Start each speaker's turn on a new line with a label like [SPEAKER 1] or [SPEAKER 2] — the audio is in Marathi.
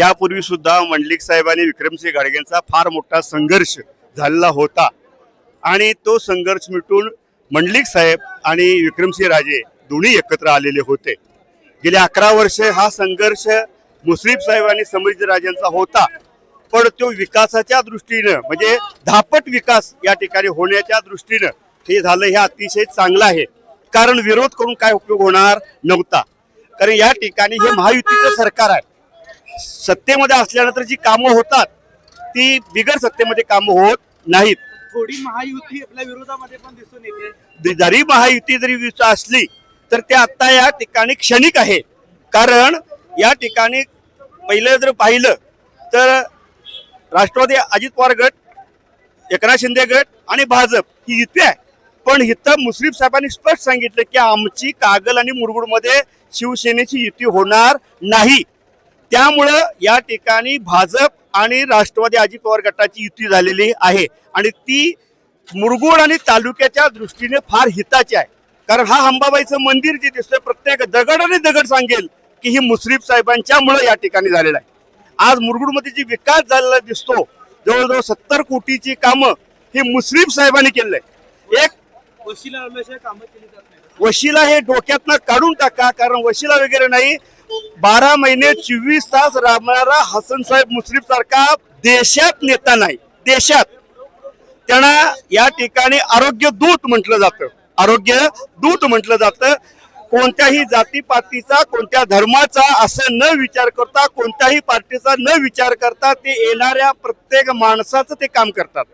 [SPEAKER 1] त्यापूर्वी सुद्धा मंडलिक साहेबांनी विक्रमसिंह घाडगेंचा फार मोठा संघर्ष झालेला होता. आणि तो संघर्ष मिटून मंडलिक साहेब आणि विक्रमसिंह राजे दोन्ही एकत्र आलेले होते. गेले अकरा वर्ष हा संघर्ष मुश्रीफ साहेब आणि समृद्धी राजांचा होता. पण तो विकासाच्या दृष्टीनं म्हणजे धापट विकास या ठिकाणी होण्याच्या दृष्टीनं हे झालं हे अतिशय चांगलं आहे. कारण विरोध करून काय उपयोग होणार नव्हता. कारण या ठिकाणी हे महायुतीचं सरकार आहे. सत्तेमध्ये असल्यानंतर जी कामं होतात ती बिगर सत्तेमध्ये कामं होत नाहीत.
[SPEAKER 2] थोडी महायुती आपल्या विरोधामध्ये पण दिसून येते.
[SPEAKER 1] जरी महायुती जरी असली तर ते आता या ठिकाणी क्षणिक आहे. कारण या ठिकाणी पहिलं जर पाहिलं तर राष्ट्रवादी अजित पवार गट एकनाथ शिंदे गट आणि भाजप ही युती आहे. पण इथं मुश्रीफ साहेबांनी स्पष्ट सांगितलं की आमची कागल आणि मुरगुडमध्ये शिवसेनेची युती होणार नाही. त्यामुळं या ठिकाणी भाजप आणि राष्ट्रवादी अजित पवार गटाची युती झालेली आहे. आणि ती मुरगुड आणि तालुक्याच्या दृष्टीने फार हिताची आहे. कारण हा अंबाबाईचं मंदिर जे दिसतंय प्रत्येक दगड आणि दगड सांगेल की ही मुश्रीफ साहेबांच्यामुळं या ठिकाणी झालेलं आहे. आज मुरगुडमध्ये जी विकास झालेला दिसतो जवळजवळ सत्तर कोटीची कामं ही मुश्रीफ साहेबांनी केलेलं आहे एक
[SPEAKER 2] वशिला
[SPEAKER 1] वशिला हे डोक्यातनं काढून टाका कारण वशिला वगैरे नाही बारा महिने चोवीस तास राबणारा हसन साहेब मुश्रीफ सारखा देशात नेता नाही. देशात. त्यांना या ठिकाणी आरोग्य दूत म्हटलं जातं. आरोग्य दूत म्हटलं जातं. कोणत्याही जातीपातीचा कोणत्या धर्माचा असं न विचार करता कोणत्याही पार्टीचा न विचार करता ते येणाऱ्या प्रत्येक माणसाचं ते काम करतात.